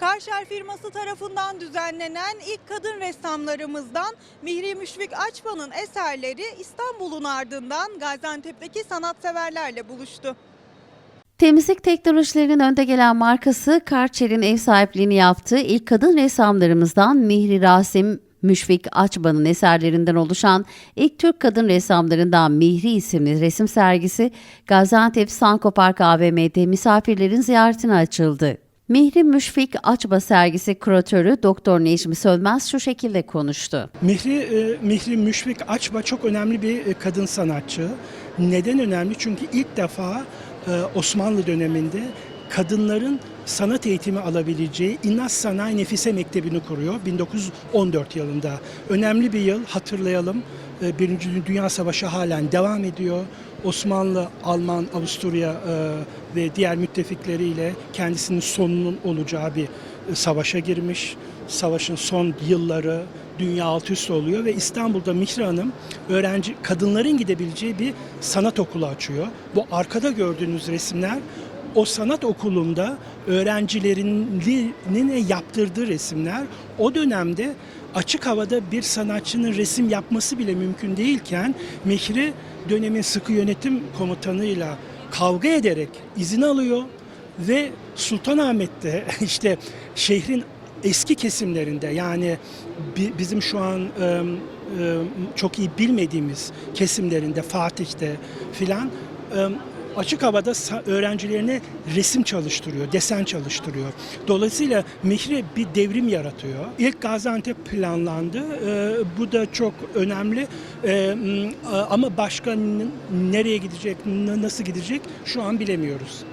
Karşer firması tarafından düzenlenen ilk kadın ressamlarımızdan Mihri Müşfik Açman'ın eserleri İstanbul'un ardından Gaziantep'teki sanatseverlerle buluştu. Temizlik teknolojilerinin önde gelen markası Karçer'in ev sahipliğini yaptığı ilk kadın ressamlarımızdan Mihri Rasim Müşfik Açban'ın eserlerinden oluşan ilk Türk kadın ressamlarından Mihri isimli resim sergisi Gaziantep Sanko Park AVM'de misafirlerin ziyaretine açıldı. Mihri Müşfik Açba sergisi kuratörü Doktor Necmi Sönmez şu şekilde konuştu. Mihri, e, Mihri Müşfik Açba çok önemli bir e, kadın sanatçı. Neden önemli? Çünkü ilk defa e, Osmanlı döneminde kadınların sanat eğitimi alabileceği İnnas Sanayi Nefise Mektebi'ni kuruyor 1914 yılında. Önemli bir yıl hatırlayalım. E, Birinci Dünya Savaşı halen devam ediyor. Osmanlı, Alman, Avusturya e, ve diğer müttefikleriyle kendisinin sonunun olacağı bir e, savaşa girmiş. Savaşın son yılları dünya alt üst oluyor ve İstanbul'da Mihri Hanım öğrenci kadınların gidebileceği bir sanat okulu açıyor. Bu arkada gördüğünüz resimler o sanat okulunda öğrencilerinin yaptırdığı resimler o dönemde açık havada bir sanatçının resim yapması bile mümkün değilken Mihri dönemin sıkı yönetim komutanıyla kavga ederek izin alıyor ve Sultanahmet'te işte şehrin eski kesimlerinde yani bi- bizim şu an çok iyi bilmediğimiz kesimlerinde Fatih'te filan açık havada öğrencilerine resim çalıştırıyor, desen çalıştırıyor. Dolayısıyla Mihri bir devrim yaratıyor. İlk Gaziantep planlandı. E, bu da çok önemli. E, m, ama başka nereye gidecek, nasıl gidecek şu an bilemiyoruz.